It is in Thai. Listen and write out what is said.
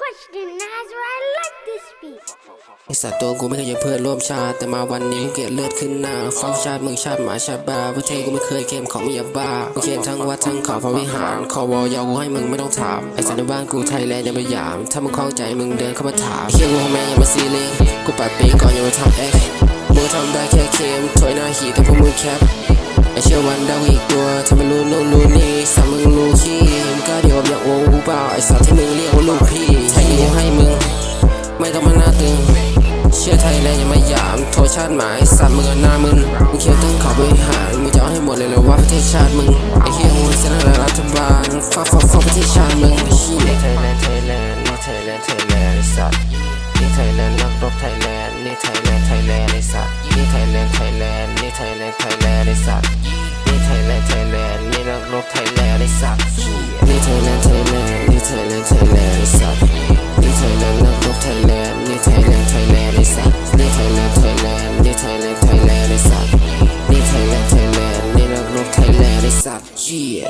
Question Nazar, I like this beat. ไอสัตว์ตัวกูไม่เคยเพื่อนร่วมชาติแต่มาวันนี้กูเกลียดเลือดขึ้นหน้าฟ้าชาติมึงชาติหมาชาบาประเทศกูไม่เคยเข้มของม่ยาบ้ากูเขียนทั้งวัดทั้งเขอพระวิหารขอวอยาวกูให้มึงไม่ต้องถามไอสัตว์ในบ้านกูไทยแลนด์ยังไม่หยาม ถ้ามึงคล้องใจมึงเดินเข้ามาถามเฮียกูแม่ยังมาซีเรียงกูปัดปีก่อนอย่ามาทำเอ็กมึงทำได้แค่เค็มถอยหน้าหีแต่พวกมึงแคปไอเชื่อวันดาวอีกตัวทำไมรู้โน่นรู้นี่สามมึงรู้ขี้มึงก็เดี๋ยวอย่างโอ้หูเปล่าไอสัตว์ที่มึงเรียก อไทยแลนด์ยังไม่หยามโทษชาติหมายสัตว์มึงเอหน้ามึงมึงเขียวตั้งเขาบริหารมึงจะเอาให้หมดเลยเหรอว่าประเทศชาติมึงไอเฮียโอ้ยเสนอรัฐบาลฟ้าฟ้าฟ้าประเทศชาติมึงเฮียไทยแลนด์ไทยแลนด์นี่ไทยแลนด์ไทยแลนด์ไอสัตว์นี่ไทยแลนด์นักรบไทยแลนด์นี่ไทยแลนด์ไทยแลนด์ไอสัตว์นี่ไทยแลนด์ไทยแลนด์นี่ไทยแลนด์ไทยแลนด์ไอสัตว์นี่ไทยแลนด์ไทยแลนด์นี่นักรบไทยแลนด์ไอ้สัตว์นี่ไทยแลนด์ไทยแลนด์นี่ไทยแลนด์ไทยแลนด์ไอ้สัตว์ ด์